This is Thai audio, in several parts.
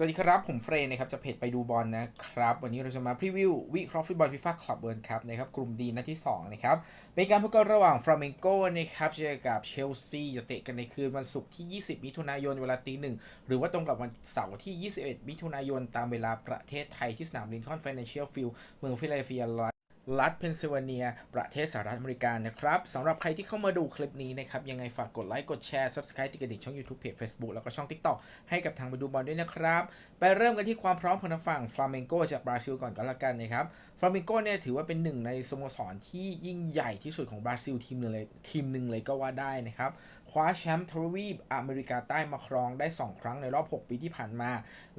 สวัสดีครับ ผมเฟรนนะครับจะเพจไปดูบอลนะครับ วันนี้เราจะมาพรีวิววิเคราะห์ฟุตบอลฟีฟ่าคลับเวิร์ครับนะครับกลุ่มดีนัดที่ 2 นะครับ เป็นการพบกันระหว่างฟราเมงโกนะครับเจอกับเชลซีจะเตะกันในคืนวันศุกร์ที่ 20 มิถุนายนเวลาตีหนึ่งหรือว่าตรงกับวันเสาร์ที่ 21 มิถุนายนตามเวลาประเทศไทยที่สนามลินคอล์นฟินแลนเชียลฟิลด์เมืองฟิลาเดลเฟีย รัฐเพนซิลเวเนีย ประเทศสหรัฐอเมริกานะครับสำหรับใครที่เข้ามาดูคลิปนี้นะครับ ยังไงฝากกดไลค์กดแชร์ Subscribe ติดกระดิ่งช่อง YouTube เพจ Facebook แล้วก็ช่อง TikTok ให้กับทางไปดูบอลด้วยนะครับ ไปเริ่มกันที่ความพร้อมของทางฝั่งฟลาเมงโกจากบราซิลก่อนก็แล้วกันนะครับฟลาเมงโกเนี่ยถือว่าเป็นหนึ่งในสโมสรที่ยิ่งใหญ่ที่สุดของบราซิลทีมหนึ่งเลยทีมหนึ่งเลยก็ว่าได้นะครับ คว้าแชมป์ทวีปอเมริกาใต้มาครองได้ 2 ครั้งในรอบ 6 ปีที่ผ่านมา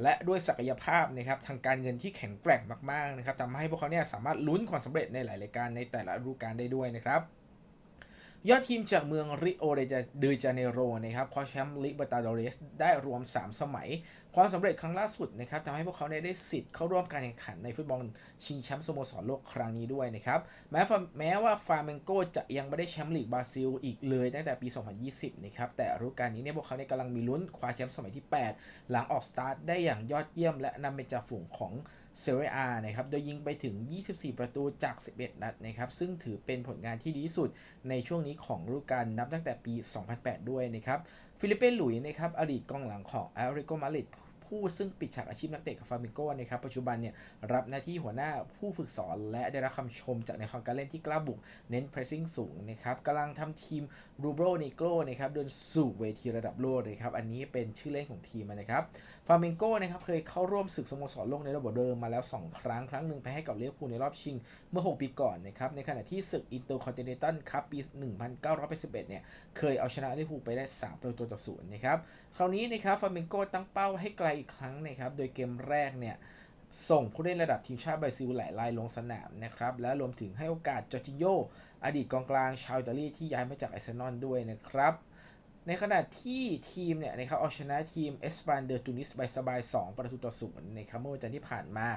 และด้วยศักยภาพนะครับทางการเงินที่แข็งแกร่งมากๆนะครับทำให้พวกเขาเนี่ยสามารถลุ้นความสำเร็จในหลายรายการในแต่ละฤดูกาลได้ด้วยนะครับ ยอดทีมจากเมืองริโอเดจาเนโรนะครับคว้าแชมป์ลิบอร์ตาโดเรสได้รวม 3 สมัย ความสำเร็จครั้งล่าสุดนะครับทำให้พวกเขาได้สิทธิ์เข้าร่วมการแข่งขันในฟุตบอลชิงแชมป์สโมสรโลกครั้งนี้ด้วยนะครับแม้แม้ว่าฟาเมนโกจะยังไม่ได้แชมป์ลีกบราซิลอีกเลยตั้งแต่ปี 2020 นะครับแต่ฤดูกาลนี้เนี่ยพวกเขาเนี่ยกำลังมีลุ้นคว้าแชมป์สมัยที่ 8 หลังออกสตาร์ทได้อย่างยอดเยี่ยมและนำเป็นจ่าฝูงของ เซเรียนะครับ โดยยิงไปถึง 24 ประตูจาก 11 นัดนะครับ ซึ่งถือเป็นผลงานที่ดีที่สุดในช่วงนี้ของฤดูกาลนับตั้งแต่ปี 2008 ด้วยนะครับ ฟิลิปเป้หลุยนะครับ อดีตกองหลังของแอริโกมาริด ผู้ซึ่งปิดฉากอาชีพนักเตะกับฟาร์มิโกนะครับปัจจุบันเนี่ยรับหน้าที่หัวหน้าผู้ฝึกสอน และได้รับคำชมจากในความการเล่นที่กล้าบุกเน้นเพรสซิ่งสูงนะครับกำลังทำทีมรูโบรเนโกนะครับเดินสู่เวทีระดับโลกเลยครับอันนี้เป็นชื่อเล่นของทีมนะครับฟาร์มิโกนะครับเคยเข้าร่วมศึกสโมสรโลกในระบบเดิมมาแล้ว 2 ครั้ง ครั้งหนึ่งไปให้กับเลี้ยวภูในรอบชิง เมื่อ 6 ปีก่อนนะครับในขณะที่ศึกอินเตอร์คอนติเนนตัลคัพปี 1981 เนี่ยเคยเอาชนะเลี้ยวภูไปได้ 3 ประตูต่อศูนย์นะครับคราวนี้นะครับฟาร์มิโกตั้งเป้าให้ไกลอีกครั้งนะครับ โดยเกมแรกเนี่ยส่งผู้เล่นระดับทีมชาติบราซิลหลายรายลงสนามนะครับ และรวมถึงให้โอกาสจอร์จิโยอดีตกองกลางชาวอิตาลีที่ย้ายมาจากไอเซนอนด้วยนะครับ ในขณะที่ทีมเนี่ยนะครับเอาชนะทีมเอสปานเดอร์ตูนิสไปสบาย 2 ประตูต่อศูนย์ในครัเมื่อวันจันทร์ที่ผ่านมา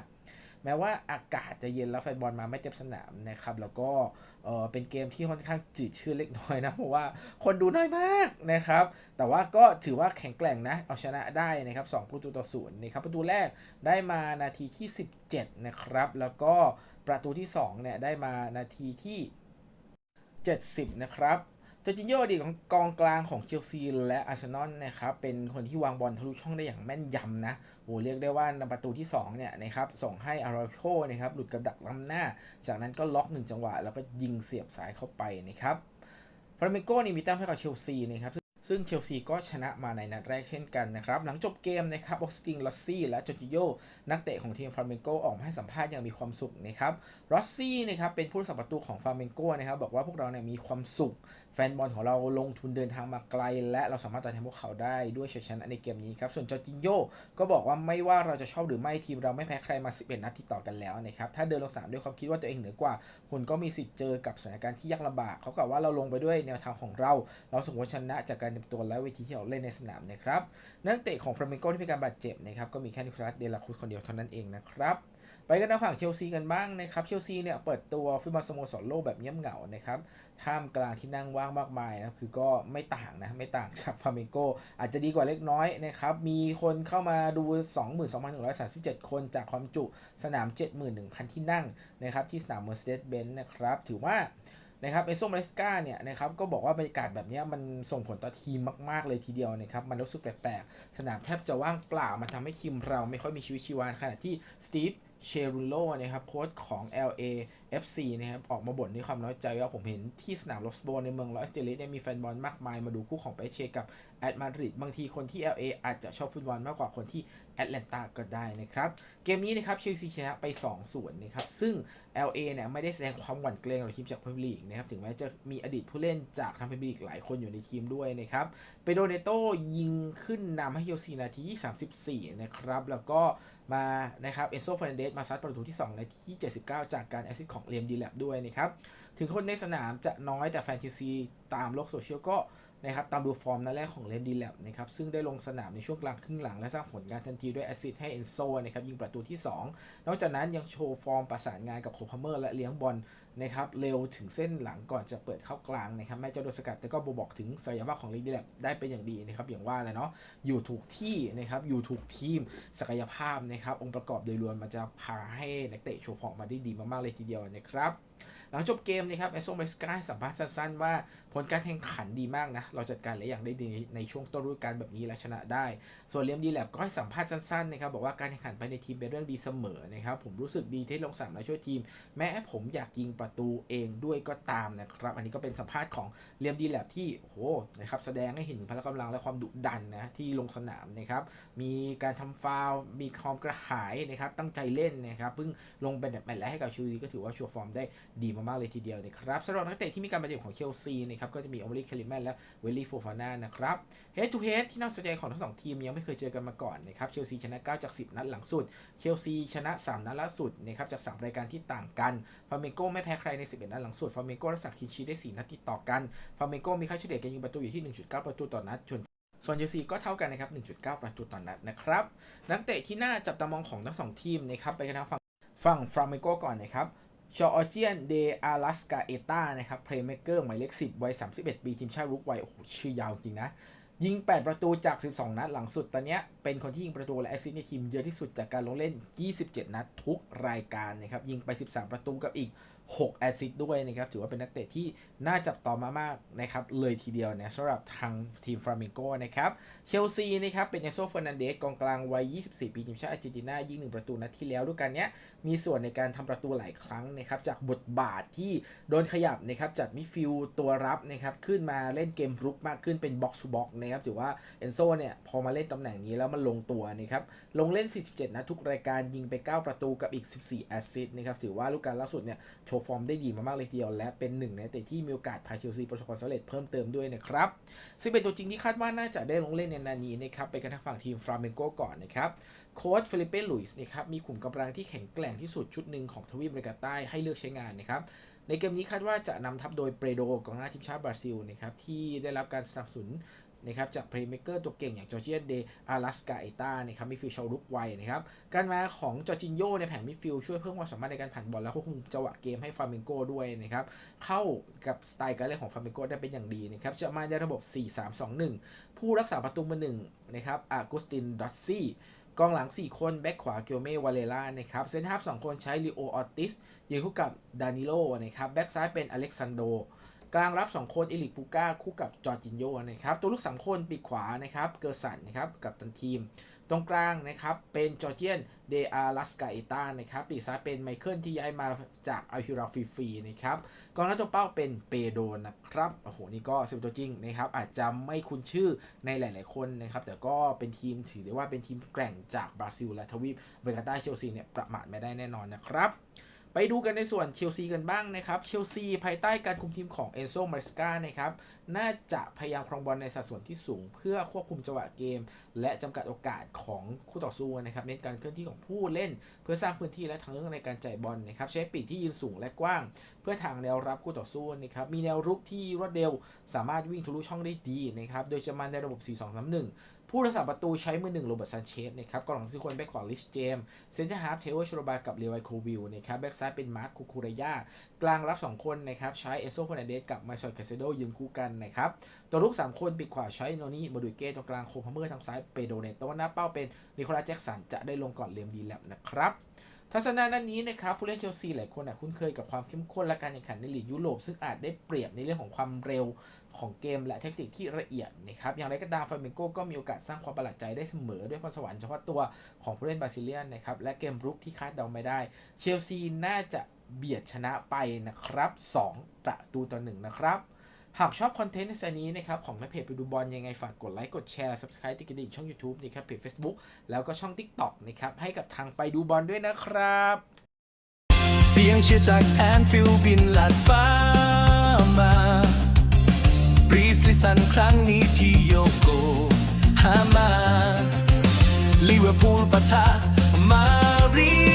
แม้ว่าอากาศจะเย็นแล้วแฟนบอลมาไม่เต็มสนามนะครับ แล้วก็เออเป็นเกมที่ค่อนข้างจืดชืดเล็กน้อยนะเพราะว่าคนดูน้อยมากนะครับ แต่ว่าก็ถือว่าแข็งแกร่งนะ เอาชนะได้นะครับ2ประตูต่อศูนย์นะครับประตูแรกได้มานาทีที่ 17 นะครับ แล้วก็ประตูที่2เนี่ยได้มานาทีที่ 70 นะครับ จอร์จิโยดีของกองกลางของเชลซีและอาร์เซนอลนะครับเป็นคนที่วางบอลทะลุช่องได้อย่างแม่นยำนะโอ้เรียกได้ว่านำประตูที่2เนี่ยนะครับส่งให้อารโคนะครับหลุดกับดักล้ำหน้า จากนั้นก็ล็อก 1 จังหวะ แล้วก็ยิงเสียบสายเข้าไปนะครับฟราเมโกนี่มีแต้มเท่ากับเชลซีนะครับ ซึ่งเชลซีก็ชนะมาในนัดแรกเช่นกันนะครับ หลังจบเกมนะครับออสตินลอสซี่และจอร์จิโยนักเตะของทีมฟลาเมงโกออกมาให้สัมภาษณ์อย่างมีความสุขนะครับลอสซี่นะครับเป็นผู้รักษาประตูของฟลาเมงโกนะครับบอกว่าพวกเราเนี่ยมีความสุข แฟนบอลของเราลงทุนเดินทางมาไกล และเราสามารถตอบแทนพวกเขาได้ด้วยชัยชนะในเกมนี้ครับส่วนจอร์จิโยก็บอกว่าไม่ว่าเราจะชอบหรือไม่ทีมเราไม่แพ้ใครมา 11 นัดติดต่อกันแล้วนะครับถ้าเดินลงสนามด้วยความคิดว่าตัวเองเหนือกว่าคุณก็มีสิทธิ์เจอกับสถานการณ์ที่ยากลำบากเขากล่าวว่าเราลงไปด้วยแนวทางของเรา เราสมควรชนะจากการเตรียมตัวและเวทีที่เราเล่นในสนามนะครับนักเตะของฟราเมโกที่มีการบาดเจ็บนะครับก็มีแค่นิโคลัสเดลาคุสคนเดียวเท่านั้นเองนะครับไปกันทางฝั่งเชลซีกันบ้างนะครับเชลซีเนี่ยเปิดตัวฟุตบอลสโมสรโลกแบบเงียบเหงานะครับท่ามกลางที่นั่งว่างมากมายนะคือก็ไม่ต่างนะไม่ต่างจากฟาเมโกอาจจะดีกว่าเล็กน้อยนะครับมีคนเข้ามาดู 22,137 คนจากความจุสนาม 71,000 ที่นั่งนะครับที่สนาม Mercedes-Benz นะครับถือว่า นะครับเอโซมาเลสกาเนี่ยนะครับก็บอกว่าบรรยากาศแบบนี้มันส่งผลต่อทีมมาก ๆ เลยทีเดียวนะครับมันรู้สึกแปลกๆ สนามแทบจะว่างเปล่า มันทำให้ทีมเราไม่ค่อยมีชีวิตชีวาขณะที่สตีฟเชรูโลนะครับโค้ชของ LA FC นะครับออกมาบ่นด้วยความน้อยใจว่าผมเห็นที่สนามลอสโบในเมืองลอสเตเลสเนี่ยมีแฟนบอลมากมายมาดูคู่ของเปเชกับ แอตมาดริดบางทีคนที่ LA อาจจะชอบฟุตบอลมากกว่าคนที่แอตแลนตาก็ได้นะครับ เกมนี้นะครับเชลซีชนะไป2ส่วนนะครับซึ่ง LA เนี่ยไม่ได้แสดงความหวั่นเกรงกับทีมจากพรีเมียร์ลีกนะครับถึงแม้จะมีอดีตผู้เล่นจากทางพรีเมียร์ลีกหลายคนอยู่ในทีมด้วยนะครับเปโดเนโตยิงขึ้นนำให้เชลซีนาทีที่34 นะครับ แล้วก็มานะครับเอนโซฟานเดสมาซัดประตูที่ 2 นาทีที่79 จากการแอสซิสต์ของเลียมดีแลบด้วยนะครับถึงคนในสนามจะน้อยแต่แฟนเชลซีตามโลกโซเชียลก็ นะครับตามดูฟอร์มนัดแรกของเลนดีแลบนะครับซึ่งได้ลงสนามในช่วงกลางครึ่งหลังและสร้างผลงานทันทีด้วยแอสซิสต์ให้เอนโซนะครับยิงประตูที่ 2 นอกจากนั้นยังโชว์ฟอร์มประสานงานกับโคพาเมอร์และเลี้ยงบอล นะครับเร็วถึงเส้นหลังก่อนจะเปิดเข้ากลางนะครับแม้จะโดนสกัดแต่ก็บบอกถึงศักยภาพของลิงดีแลบได้เป็นอย่างดีนะครับอย่างว่าเลยเนาะอยู่ถูกที่นะครับอยู่ถูกทีมศักยภาพนะครับองค์ประกอบโดยรวมมันจะพาให้นักเตะโชว์ฟอร์มมาได้ดีมากๆเลยทีเดียวนะครับหลังจบเกมนะครับเอโซเมสกาสัมภาษณ์สั้นๆว่าผลการแข่งขันดีมากนะเราจัดการหลายอย่างได้ดีในช่วงต้นฤดูกาลแบบนี้และชนะได้ ส่วนเลียมดีแลบก็ให้สัมภาษณ์สั้นๆนะครับบอกว่าการแข่งขันภายในทีมเป็นเรื่องดีเสมอนะครับผมรู้สึกดีที่ลงสนามและช่วยทีม แม้ผมอยากยิงประประตูเองด้วยก็ตามนะครับ อันนี้ก็เป็นสัมภาษณ์ของเลียมดีแลบที่โหนะครับแสดงให้เห็นพละกำลังและความดุดันนะที่ลงสนามนะครับ มีการทำฟาวมีความกระหายนะครับ ตั้งใจเล่นนะครับเพิ่งลงเป็นแมตช์แรกให้กับชลซีก็ถือว่าชัวร์ฟอร์มได้ดีมากๆเลยทีเดียวนะครับสำหรับนักเตะที่มีการบาดเจ็บของเชลซีนะครับก็จะมีออมริคาริแมนและเวลลี่โฟฟาน่านะครับเฮดทูเฮดที่น่าสนใจของทั้งสองทีมยังไม่เคยเจอกันมาก่อนนะครับเชลซีชนะ 9 จาก 10 นัดหลังสุดเชลซีชนะ 3 นัดล่าสุดนะครับจาก 3 รายการที่ต่างกันฟาเมโกไม่แพ้ใครใน 11 นัดหลังสุดฟาเมโกรักษาคลีนชีได้ 4 นัดติดต่อกันฟาเมโกมีค่าเฉลี่ยการยิงประตูอยู่ที่ 1.9 ประตูต่อนัดส่วนส่วนเชลซีก็เท่ากันนะครับ 1.9 ประตูต่อนัดนะครับ นักเตะที่น่าจับตามองของทั้งสองทีมนะครับ ไปกันทางฝั่งฝั่งฟาเมโกก่อนนะครับจอร์เจียนเดอารัสกาเอตานะครับ เพลย์เมเกอร์หมายเลข 10 วัย 31 ปี ทีมชาติรุกวัย โอ้โห ชื่อยาวจริงนะ ยิง 8 ประตูจาก 12 นัดหลังสุด ตอนเนี้ยเป็นคนที่ยิงประตูและแอสซิสต์ในทีมเยอะที่สุดจากการลงเล่น 27 นัดทุกรายการนะครับ ยิงไป 13 ประตูกับอีก 6 แอซิสต์ด้วยนะครับ ถือว่าเป็นนักเตะที่น่าจับต่อมามากนะครับ เลยทีเดียวนะสำหรับทางทีมฟลาเมงโกนะครับ เชลซีนะครับ เป็นเอโซเฟอร์นันเดสกองกลางวัย 24 ปีทีมชาติอาร์เจนตินา ยิง1ประตูนัดที่แล้วด้วยกันเนี้ย มีส่วนในการทำประตูหลายครั้งนะครับ จากบทบาทที่โดนขยับนะครับจากมิฟิลตัวรับนะครับ ขึ้นมาเล่นเกมรุกมากขึ้นเป็นบ็อกซ์บ็อกนะครับ ถือว่าเอนโซเนี่ยพอมาเล่นตำแหน่งนี้แล้วมันลงตัวนะครับ ลงเล่น 47นัดทุกรายการยิงไป 9 ประตูกับอีก 14 แอซิสต์นะครับ ถือว่าลูกการล่าสุดเนี่ยโชว์ฟอร์มได้ดีมากๆเลยทีเดียว และเป็นหนึ่งในเตะที่มีโอกาสพาเชลซีประสบความสำเร็จเพิ่มเติมด้วยนะครับ ซึ่งเป็นตัวจริงที่คาดว่าน่าจะได้ลงเล่นในนานีนะครับไปกันทางฝั่งทีมฟราเมโกก่อนนะครับโค้ชฟิลิปเป้ลุยส์นะครับมีขุมกำลังที่แข็งแกร่งที่สุดชุดหนึ่งของทวีปอเมริกาใต้ให้เลือกใช้งานนะครับในเกมนี้คาดว่าจะนำทัพโดยเปโดกองหน้าทีมชาติบราซิลนะครับที่ได้รับการสนับสนุน นะครับจากเพลย์เม k เกอร์ตัวเก่งอย่างจอร์เจียเดอารัสกาเอตานะครับมิฟิลชาวลุกไวนะครับการมาของจอร์จินโยในแผงมิดฟิลช่วยเพิ่มความสามารถในการผ่านบอลและควบคุมจังหวะเกมให้ฟาเมนโกด้วยนะครับเข้ากับสไตล์การเล่นของฟาเมนโกได้เป็นอย่างดีนะครับจะมาในระบบ 4-3-2-1 ผู้รักษาประตูมือหนึ่งนะครับอากุสตินดอตซี่กองหลัง 4 คน แบ็คขวาเกียวเมวาเลล่านะครับเซนทรัฟ2คนใช้ลิโอออติสยืนคู่กับดานิโลนะครับแบ็คซ้ายเป็นอเล็กซานโด กลางรับ 2 คนเอลิกปูก้าคู่กับจอร์จินโยนะครับตัวลูก3คนปีกขวานะครับเกอร์สันนะครับกับตันทีม ตรงกลางนะครับเป็นจอร์เจียนเดอารัสกาเอตานะครับปีกซ้ายเป็นไมเคิลที่ย้ายมาจากอัลฮิราฟีฟีนะครับกองหน้าตัวเป้าเป็นเปโดนะครับโอ้โหนี่ก็สิบตัวจริงนะครับอาจจะไม่คุ้นชื่อในหลาย ๆ คนนะครับแต่ก็เป็นทีมถือได้ว่าเป็นทีมแกร่งจากบราซิลและทวีปเมริกาใต้เชลซีเนี่ยประมาทไม่ได้แน่นอนนะครับ ไปดูกันในส่วนเชลซีกันบ้างนะครับ เชลซีภายใต้การคุมทีมของเอนโซมาริสกานะครับ น่าจะพยายามครองบอลในสัดส่วนที่สูง เพื่อควบคุมจังหวะเกม และจำกัดโอกาสของคู่ต่อสู้นะครับเน้นการเคลื่อนที่ของผู้เล่น เพื่อสร้างพื้นที่และทางเลือกในการจ่ายบอลนะครับ ใช้ปีกที่ยืนสูงและกว้าง เพื่อทางแนวรับคู่ต่อสู้นะครับมีแนวรุกที่รวดเร็ว สามารถวิ่งทะลุช่องได้ดีนะครับโดยจะมาในระบบ 4-2-3-1 ผู้รักษาประตูใช้มือหนึ่งโรเบิร์ตซันเชสนะครับกองหลังสี่คนแบ็กขวาลิสเจมเซนเตอร์ฮาร์ฟเทเวอร์ชโรบากับเลวายโควิลนะครับแบ็กซ้ายเป็นมาร์คคูคูเรยากลางรับ 2 คนนะครับใช้เอโซโฟนเดสกับไมซอลคาเซโดยืนคู่กันนะครับตัวรุก 3 คนปีกขวาใช้โนนี่บดูเก้ตรงกลางโคพัมเมอร์ทางซ้ายเปโดเนตตัวหน้าเป้าเป็นนิโคลัสแจ็คสันจะได้ลงก่อนเลมดีแลบนะครับ ทัศนะด้านนี้นะครับผู้เล่นเชลซีหลายคนอะคุ้นเคยกับความเข้มข้นและการแข่งขันในลีกยุโรป ซึ่งอาจได้เปรียบในเรื่องของความเร็วของเกมและเทคนิคที่ละเอียดนะครับอย่างไรก็ตามฟาเมโกก็มีโอกาสสร้างความประหลาดใจได้เสมอด้วยพรสวรรค์เฉพาะตัวของผู้เล่นบราซิเลียนนะครับและเกมรุกที่คาดเดาไม่ได้ เชลซีน่าจะเบียดชนะไปนะครับ 2 ประตูต่อหนึ่งนะครับ หากชอบคอนเทนต์ในสายนี้นะครับของนักเพจไปดูบอลยังไงฝากกดไลค์กดแชร์ Subscribe ติดกระดิ่งช่อง YouTube นะครับเพจ Facebook แล้วก็ช่อง TikTok นะครับให้กับทางไปดูบอลด้วยนะครับ เสียงเชียร์จากแอนฟิลบินลัดฟ้ามาบรีสลิสันครั้งนี้ที่โยโกฮามาลิเวอร์พูลปะทะมารี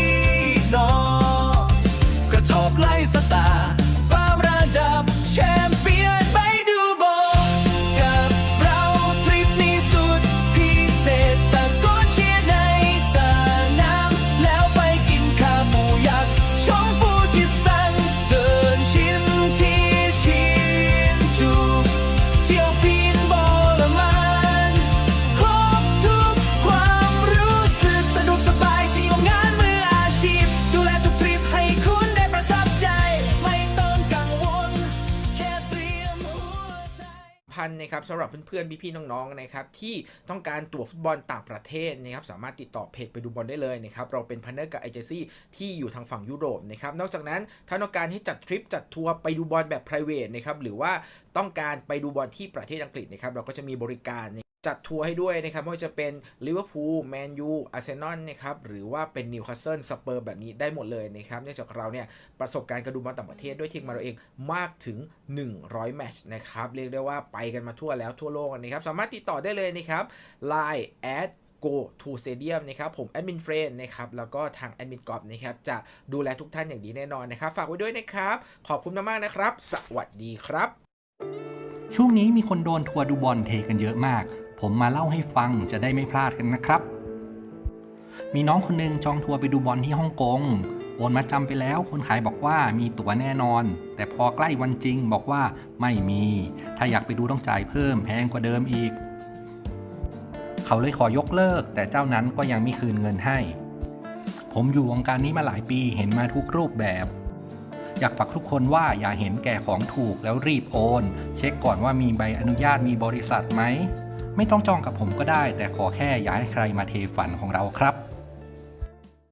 นะครับสำหรับเพื่อนๆพี่ๆน้องๆนะครับที่ต้องการตั๋วฟุตบอลต่างประเทศนะครับสามารถติดต่อเพจไปดูบอลได้เลยนะครับเราเป็นพันเนอร์กับเอเจนซี่ที่อยู่ทางฝั่งยุโรปนะครับนอกจากนั้นถ้าต้องการให้จัดทริปจัดทัวร์ไปดูบอลแบบ p r i v a t นะครับหรือว่าต้องการไปดูบอลที่ประเทศอังกฤษนะครับเราก็จะมีบริการจัดทัวร์ให้ด้วยนะครับไม่ว่าจะเป็นลิเวอร์พูลแมนยูอาร์เซนอลนะครับหรือว่าเป็นนิวคาสเซิลสเปอร์แบบนี้ได้หมดเลยนะครับเนื่องจากเราเนี่ยประสบการณ์การดูบอลต่างประเทศด้วยทีมมาเราเองมากถึง 100 แมตช์นะครับเรียกได้ว่าไปกันมาทั่วแล้วทั่วโลกนะครับ สามารถติดต่อได้เลยนะครับ Line at go to stadium นะครับผมแอดมินเฟรนนะครับ แล้วก็ทางแอดมินกอบนะครับ จะดูแลทุกท่านอย่างดีแน่นอนนะครับ ฝากไว้ด้วยนะครับ ขอบคุณมากๆนะครับ สวัสดีครับ ช่วงนี้มีคนโดนทัวร์ดูบอลเทกันเยอะมาก ผมมาเล่าให้ฟังจะได้ไม่พลาดกันนะครับ มีน้องคนหนึงจองทัวร์ไปดูบอลที่ฮ่องกง โอนมาจำไปแล้ว คนขายบอกว่ามีตั๋วแน่นอน แต่พอใกล้วันจริงบอกว่าไม่มี ถ้าอยากไปดูต้องจ่ายเพิ่มแพงกว่าเดิมอีก เขาเลยขอยกเลิก แต่เจ้านั้นก็ยังไม่คืนเงินให้ ผมอยู่วงการนี้มาหลายปีเห็นมาทุกรูปแบบ อยากฝากทุกคนว่าอย่าเห็นแก่ของถูกแล้วรีบโอน เช็คก่อนว่ามีใบอนุญาตมีบริษัทไหม ไม่ต้องจองกับผมก็ได้ แต่ขอแค่อย่าให้ใครมาเทฝันของเราครับ